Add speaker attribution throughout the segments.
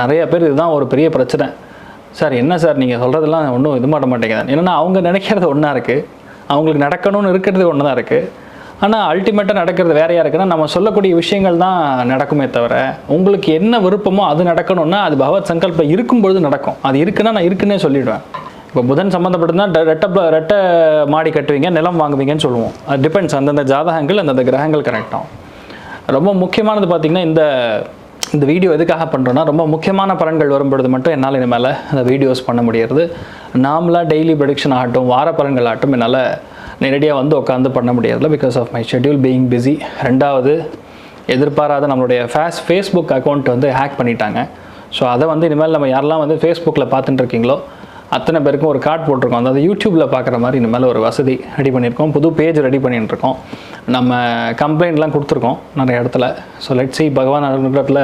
Speaker 1: நிறைய பேர் இதுதான் ஒரு பெரிய பிரச்சனை. சார் என்ன சார் நீங்கள் சொல்கிறதெல்லாம் ஒன்றும் இது மாட்ட மாட்டேங்குது. என்னென்னா அவங்க நினைக்கிறது ஒன்றா இருக்குது அவங்களுக்கு நடக்கணும்னு இருக்கிறது ஒன்று தான் இருக்குது ஆனால் அல்டிமேட்டாக நடக்கிறது வேறையாக இருக்குன்னா நம்ம சொல்லக்கூடிய விஷயங்கள் தான் நடக்குமே தவிர உங்களுக்கு என்ன விருப்பமோ அது நடக்கணும்னா அது பகவத் சங்கல்பம் இருக்கும்பொழுது நடக்கும். அது இருக்குன்னா நான் இருக்குன்னே சொல்லிவிடுவேன் இப்போ புதன் சம்மந்தப்பட்டதுனா ரெட்டை ரெட்டை மாடி கட்டுவீங்க நிலம் வாங்குவீங்கன்னு சொல்லுவோம். அது டிபெண்ட்ஸ் அந்தந்த ஜாதகங்கள் அந்தந்த கிரகங்கள் கரெக்டாகும் ரொம்ப முக்கியமானது பார்த்திங்கன்னா இந்த இந்த வீடியோ எதுக்காக பண்ணுறோன்னா ரொம்ப முக்கியமான பலன்கள் வரும்பொழுது மட்டும் என்னால் இனிமேல் அந்த வீடியோஸ் பண்ண முடியறது. நாமளாக டெய்லி ப்ரொடிக்ஷன் ஆகட்டும் வார பலன்கள் ஆகட்டும் என்னால் நேரடியாக வந்து உட்காந்து பண்ண முடியறதில்ல because of my schedule being busy ரெண்டாவது எதிர்பாராத நம்மளுடைய ஃபேஸ் ஃபேஸ்புக் அக்கௌண்ட் வந்து ஹேக் பண்ணிட்டாங்க. ஸோ அதை வந்து இனிமேல் நம்ம யாரெல்லாம் வந்து ஃபேஸ்புக்கில் பார்த்துட்டு இருக்கீங்களோ அத்தனை பேருக்கும் ஒரு கார்டு போட்டிருக்கோம். அதாவது யூடியூப்பில் பார்க்குற மாதிரி இனிமேல் ஒரு வசதி ரெடி பண்ணியிருக்கோம். புது பேஜ் ரெடி பண்ணிட்டு இருக்கோம். நம்ம கம்ப்ளைண்ட்லாம் கொடுத்துருக்கோம் நிறைய இடத்துல. ஸோ லெட் சி பகவான் அனுகிரகத்தில்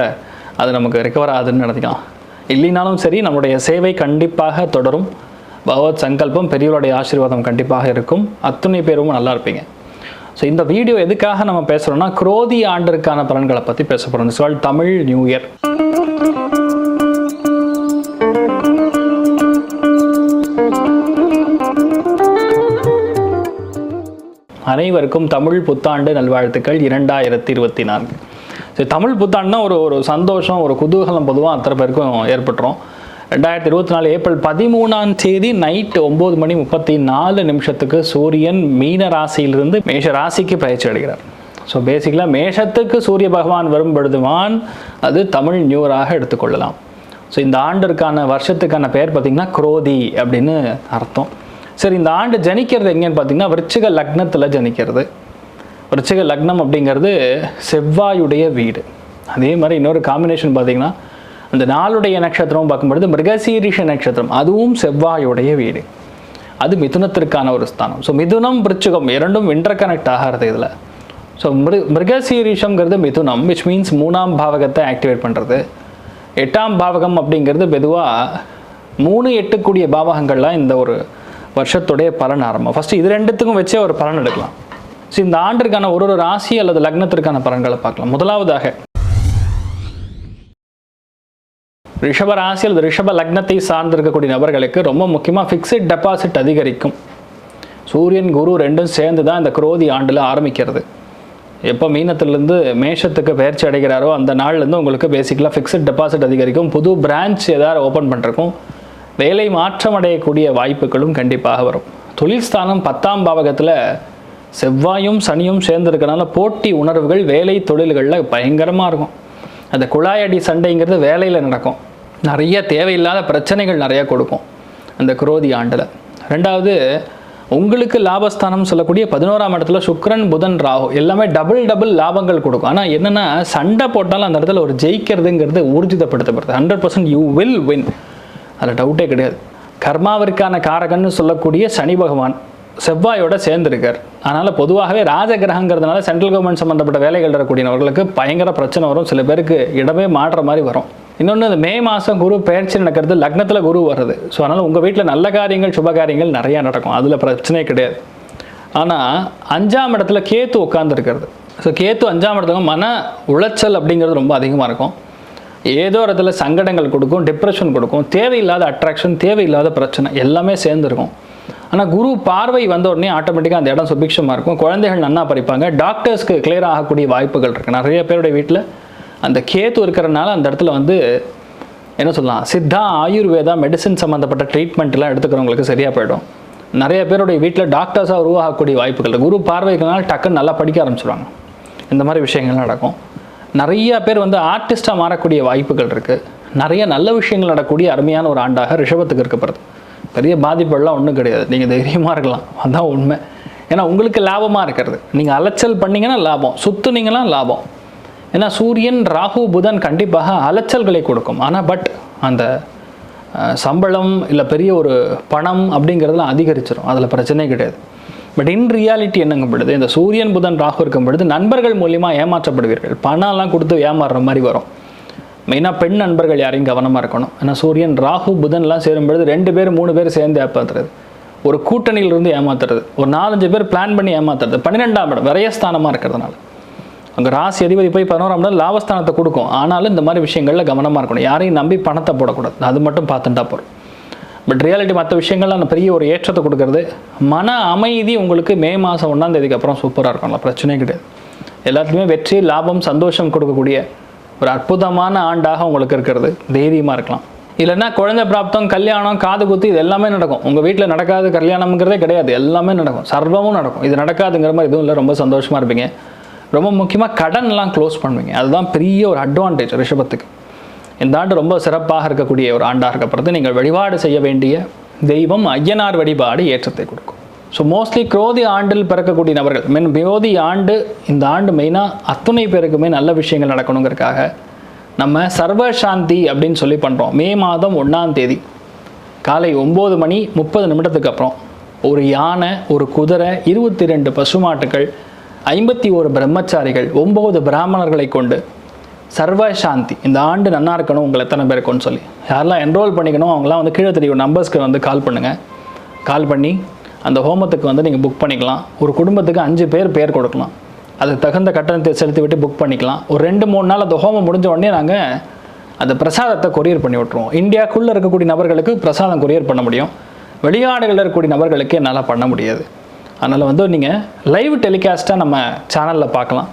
Speaker 1: அது நமக்கு ரெக்கவர் ஆகுதுன்னு நினைக்கலாம். இல்லைனாலும் சரி நம்முடைய சேவை கண்டிப்பாக தொடரும். பகவத் சங்கல்பம் பெரியவருடைய ஆசீர்வாதம் கண்டிப்பாக இருக்கும். அத்துணை பேரும் நல்லா இருப்பீங்க. ஸோ இந்த வீடியோ எதுக்காக நம்ம பேசுகிறோம்னா குரோதி ஆண்டிற்கான பலன்களை பற்றி பேச போகிறோம் சொல் தமிழ் நியூ இயர். அனைவருக்கும் தமிழ் புத்தாண்டு நல்வாழ்த்துக்கள் இரண்டாயிரத்தி இருபத்தி நான்கு சரி தமிழ் புத்தாண்டுனா ஒரு ஒரு சந்தோஷம் ஒரு குதூகலம் பொதுவாக அத்தனை பேருக்கும் ஏற்பட்டுரும். ரெண்டாயிரத்தி இருபத்தி நாலு ஏப்ரல் பதிமூணாம் தேதி நைட் ஒம்பது மணி முப்பத்தி நாலு நிமிஷத்துக்கு சூரியன் மீன ராசியிலிருந்து மேஷ ராசிக்கு பயிற்சி அடைகிறார். ஸோ பேசிக்கலாக மேஷத்துக்கு சூரிய பகவான் வரும் பொழுதுவான் அது தமிழ் நியூராக எடுத்துக்கொள்ளலாம். ஸோ இந்த ஆண்டிற்கான வருஷத்துக்கான பெயர் பார்த்திங்கன்னா குரோதி அப்படின்னு அர்த்தம். சரி இந்த ஆண்டு ஜனிக்கிறது எங்கேன்னு பார்த்தீங்கன்னா விருச்சிக லக்னத்தில் ஜனிக்கிறது. விருச்சிக லக்னம் அப்படிங்கிறது செவ்வாயுடைய வீடு. அதே மாதிரி இன்னொரு காம்பினேஷன் பார்த்தீங்கன்னா அந்த நாளுடைய நட்சத்திரம் பார்க்கும்பொழுது மிருகசீரிஷ நட்சத்திரம் அதுவும் செவ்வாயுடைய வீடு. அது மிதுனத்திற்கான ஒரு ஸ்தானம். ஸோ மிதுனம் விருச்சிகம் இரண்டும் இன்டர் கனெக்ட் ஆகிறது இதில். ஸோ மிரு மிருகசீரிஷங்கிறது மிதுனம் விச் மீன்ஸ் மூணாம் பாவகத்தை ஆக்டிவேட் பண்ணுறது எட்டாம் பாவகம் அப்படிங்கிறது பொதுவாக மூணு எட்டுக்கூடிய பாவகங்கள்லாம் இந்த ஒரு வருஷத்துடைய பலன் ஆரம்பம். ஃபஸ்ட்டு இது ரெண்டுத்துக்கும் வச்சே ஒரு பலன் எடுக்கலாம். ஸோ இந்த ஆண்டிற்கான ஒரு ஒரு ராசி அல்லது லக்னத்திற்கான பலன்களை பார்க்கலாம். முதலாவதாக ரிஷப ராசி அல்லது ரிஷப லக்னத்தை சார்ந்திருக்கக்கூடிய நபர்களுக்கு ரொம்ப முக்கியமாக ஃபிக்ஸட் டெபாசிட் அதிகரிக்கும். சூரியன் குரு ரெண்டும் சேர்ந்து தான் இந்த குரோதி ஆண்டில் ஆரம்பிக்கிறது. எப்போ மீனத்துலேருந்து மேஷத்துக்கு பயிற்சி அடைகிறாரோ அந்த நாள்லேருந்து உங்களுக்கு பேசிக்கலாக ஃபிக்ஸட் டெபாசிட் அதிகரிக்கும். புது பிரான்ச் ஏதாவது ஓப்பன் பண்ணுறக்கும் வேலை மாற்றம் அடையக்கூடிய வாய்ப்புகளும் கண்டிப்பாக வரும். தொழில் ஸ்தானம் பத்தாம் பாவகத்தில் செவ்வாயும் சனியும் சேர்ந்துருக்கனால போட்டி உணர்வுகள் வேலை தொழில்களில் பயங்கரமாக இருக்கும். அந்த குழாயடி சண்டைங்கிறது வேலையில் நடக்கும். நிறைய தேவையில்லாத பிரச்சனைகள் நிறையா கொடுக்கும் அந்த குரோதி ஆண்டில். ரெண்டாவது உங்களுக்கு லாபஸ்தானம் சொல்லக்கூடிய பதினோராம் இடத்துல சுக்ரன் புதன் ராகு எல்லாமே டபுள் டபுள் லாபங்கள் கொடுக்கும். ஆனால் என்னென்னா சண்டை போட்டாலும் அந்த இடத்துல ஒரு ஜெயிக்கிறதுங்கிறது ஊர்ஜிதப்படுத்தப்படுது. Hundred percent you will win. அதில் டவுட்டே கிடையாது. கர்மாவிற்கான காரகன்னு சொல்லக்கூடிய சனி பகவான் செவ்வாயோட சேர்ந்திருக்கார். அதனால் பொதுவாகவே ராஜகிரகங்கிறதுனால சென்ட்ரல் கவர்மெண்ட் சம்மந்தப்பட்ட வேலைகள் இருக்கக்கூடியவர்களுக்கு பயங்கர பிரச்சனை வரும். சில பேருக்கு இடமே மாறுற மாதிரி வரும். இன்னொன்று இந்த மே மாதம் குரு பயிற்சி நடக்கிறது லக்னத்தில் குரு வருது ஸோ அதனால் உங்கள் வீட்டில் நல்ல காரியங்கள் சுப காரியங்கள் நிறையா நடக்கும். அதில் பிரச்சனையே கிடையாது. ஆனால் அஞ்சாம் இடத்துல கேத்து உட்காந்துருக்கிறது ஸோ கேத்து அஞ்சாம் இடத்துல மன உளைச்சல் அப்படிங்கிறது ரொம்ப அதிகமாக இருக்கும். ஏதோ ஒரு இடத்துல சங்கடங்கள் கொடுக்கும் டிப்ரெஷன் கொடுக்கும் தேவையில்லாத அட்ராக்ஷன் தேவையில்லாத பிரச்சனை எல்லாமே சேர்ந்துருக்கும். ஆனால் குரு பார்வை வந்த உடனே ஆட்டோமேட்டிக்காக அந்த இடம் சுபிக்ஷமாக இருக்கும். குழந்தைகள் நன்னா படிப்பாங்க டாக்டர்ஸ்க்கு கிளியர் ஆகக்கூடிய வாய்ப்புகள் இருக்குது நிறைய பேருடைய வீட்டில் அந்த கேத்து இருக்கிறனால அந்த இடத்துல வந்து என்ன சொல்லலாம் சித்தா ஆயுர்வேதா மெடிசின் சம்மந்தப்பட்ட ட்ரீட்மெண்ட்லாம் எடுத்துக்கிறவங்களுக்கு சரியாக போயிடும். நிறைய பேருடைய வீட்டில் டாக்டர்ஸாக உருவாகக்கூடிய வாய்ப்புகள் குரு பார்வைக்கனால டக்குன்னு நல்லா படிக்க ஆரம்பிச்சிருவாங்க. இந்த மாதிரி விஷயங்கள் நடக்கும். நிறைய பேர் வந்து ஆர்டிஸ்ட்டாக மாறக்கூடிய வாய்ப்புகள் இருக்குது நிறைய நல்ல விஷயங்கள் நடக்கக்கூடிய அருமையான ஒரு ஆண்டாக ரிஷபத்துக்கு இருக்கப்படுது பெரிய பாதிப்புகள்லாம் ஒன்றும் கிடையாது. நீங்கள் தைரியமாக இருக்கலாம். அதான் உண்மை. ஏன்னா உங்களுக்கு லாபமாக இருக்கிறது. நீங்கள் அலைச்சல் பண்ணீங்கன்னா லாபம். சுற்றுனீங்கன்னா லாபம். ஏன்னா சூரியன் ராகு புதன் கண்டிப்பாக அலைச்சல்களை கொடுக்கும். ஆனால் பட் அந்த சம்பளம் இல்லை பெரிய ஒரு பணம் அப்படிங்கிறதுலாம் அதிகரிச்சிடும் அதில் பிரச்சனையே கிடையாது. பட் இன் ரியாலிட்டி என்னங்கும்பொழுது இந்த சூரியன் புதன் ராகு இருக்கும் பொழுது நண்பர்கள் மூலியமாக ஏமாற்றப்படுவீர்கள். பணம்லாம் கொடுத்து ஏமாறுற மாதிரி வரும். மெயினாக பெண் நண்பர்கள் யாரையும் கவனமாக இருக்கணும். ஏன்னா சூரியன் ராகு புதன்லாம் சேரும் பொழுது ரெண்டு பேர் மூணு பேர் சேர்ந்து ஏமாத்துறது. ஒரு கூட்டணியிலிருந்து ஏமாத்துறது. ஒரு நாலஞ்சு பேர் பிளான் பண்ணி ஏமாத்துறது. பன்னிரெண்டாம் இடம் விரயஸ்தானமாக இருக்கிறதுனால. அங்கே ராசி அதிபதி போய் பதினோராம் இடம் லாபஸ்தானத்தை கொடுக்கும். ஆனாலும் இந்த மாதிரி விஷயங்களில் கவனமாக இருக்கணும். யாரையும் நம்பி பணத்தை போடக்கூடாது. அது மட்டும் பார்த்துட்டா போகிறோம் பட் ரியாலிட்டி மற்ற விஷயங்கள்லாம் பெரிய ஒரு ஏற்றத்தை கொடுக்கறது. மன அமைதி உங்களுக்கு மே மாதம் ஒன்றாம் தேதிக்கு அப்புறம் சூப்பராக இருக்கும்ல பிரச்சனையே கிடையாது. எல்லாத்துலேயுமே வெற்றி லாபம் சந்தோஷம் கொடுக்கக்கூடிய ஒரு அற்புதமான ஆண்டாக உங்களுக்கு இருக்கிறது. தைரியமாக இருக்கலாம். இல்லைன்னா குழந்தை பிராப்தம் கல்யாணம் காது குத்து இது எல்லாமே நடக்கும். உங்கள் வீட்டில் நடக்காது கல்யாணம்ங்கிறதே கிடையாது. எல்லாமே நடக்கும். சர்வமும் நடக்கும். இது நடக்காதுங்கிற மாதிரி எதுவும் இல்லை. ரொம்ப சந்தோஷமாக இருப்பீங்க. ரொம்ப முக்கியமாக கடன்லாம் க்ளோஸ் பண்ணுவீங்க. அதுதான் பெரிய ஒரு அட்வான்டேஜ் ரிஷபத்துக்கு. இந்த ஆண்டு ரொம்ப சிறப்பாக இருக்கக்கூடிய ஒரு ஆண்டாக இருக்கப்படுறது. நீங்கள் வழிபாடு செய்ய வேண்டிய தெய்வம் ஐயனார் வழிபாடு ஏற்றத்தை கொடுக்கும். ஸோ மோஸ்ட்லி குரோதி ஆண்டில் பிறக்கக்கூடிய நபர்கள் மீன் விரோதி ஆண்டு இந்த ஆண்டு மெயினாக அத்துணை பேருக்குமே நல்ல விஷயங்கள் நடக்கணுங்கிறதுக்காக நம்ம சர்வ சாந்தி அப்படின்னு சொல்லி பண்ணுறோம் மே மாதம் ஒன்றாம் தேதி காலை ஒம்பது மணி முப்பது நிமிடத்துக்கு அப்புறம் ஒரு யானை ஒரு குதிரை இருபத்தி ரெண்டு பசுமாட்டுகள் ஐம்பத்தி ஒரு பிரம்மச்சாரிகள் ஒம்பது பிராமணர்களை கொண்டு சர்வ சாந்தி. இந்த ஆண்டு நல்லா இருக்கணும் உங்களை எத்தனை பேர் இருக்கும்னு சொல்லி. யாரெல்லாம் என்ரோல் பண்ணிக்கணும் அவங்களாம் வந்து கீழே தெரியும். நம்பர்ஸ்க்கு வந்து கால் பண்ணுங்கள் கால் பண்ணி அந்த ஹோமத்துக்கு வந்து நீங்கள் புக் பண்ணிக்கலாம். ஒரு குடும்பத்துக்கு அஞ்சு பேர் பேர் கொடுக்கலாம். அதுக்கு தகுந்த கட்டணத்தை செலுத்தி விட்டு புக் பண்ணிக்கலாம். ஒரு ரெண்டு மூணு நாள் அந்த ஹோமம் முடிஞ்ச உடனே நாங்கள் அந்த பிரசாதத்தை கொரியர் பண்ணி விட்ருவோம் இந்தியாக்குள்ளே இருக்கக்கூடிய நபர்களுக்கு பிரசாதம் கொரியர் பண்ண முடியும். வெளிநாடுகளில் இருக்கக்கூடிய நபர்களுக்கு என்னால் பண்ண முடியாது. அதனால் வந்து நீங்கள் லைவ் டெலிகாஸ்ட்டாக நம்ம சேனலில் பார்க்கலாம்.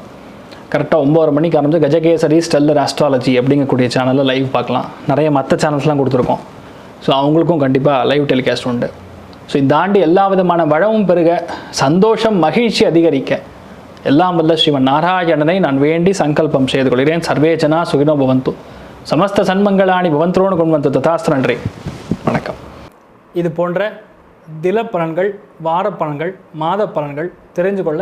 Speaker 1: கரெக்டாக ஒம்பது மணிக்கு ஆரம்பிச்சு கஜகேசரி ஸ்டெல்லர் ஆஸ்ட்ராலஜி அப்படிங்கக்கூடிய சேனலில் லைவ் பார்க்கலாம். நிறைய மற்ற சேனல்ஸ்லாம் கொடுத்துருக்கோம். ஸோ அவங்களுக்கும் கண்டிப்பாக லைவ் டெலிகாஸ்ட் உண்டு. ஸோ இந்த ஆண்டு எல்லா விதமான வளமும் பெருக சந்தோஷம் மகிழ்ச்சி அதிகரிக்க. எல்லாம் வல்ல ஸ்ரீமன் நாராயணனை நான் வேண்டி சங்கல்பம் செய்து கொள்கிறேன். சர்வேஜனா சுகினோ பவந்து. சமஸ்த சன்மங்களாணி பவந்தோடு கொண்டு வந்து ததாஸ்து நன்றி. வணக்கம். இது போன்ற தில பலன்கள் வார பலன்கள் மாத பலன்கள் தெரிஞ்சு கொள்ள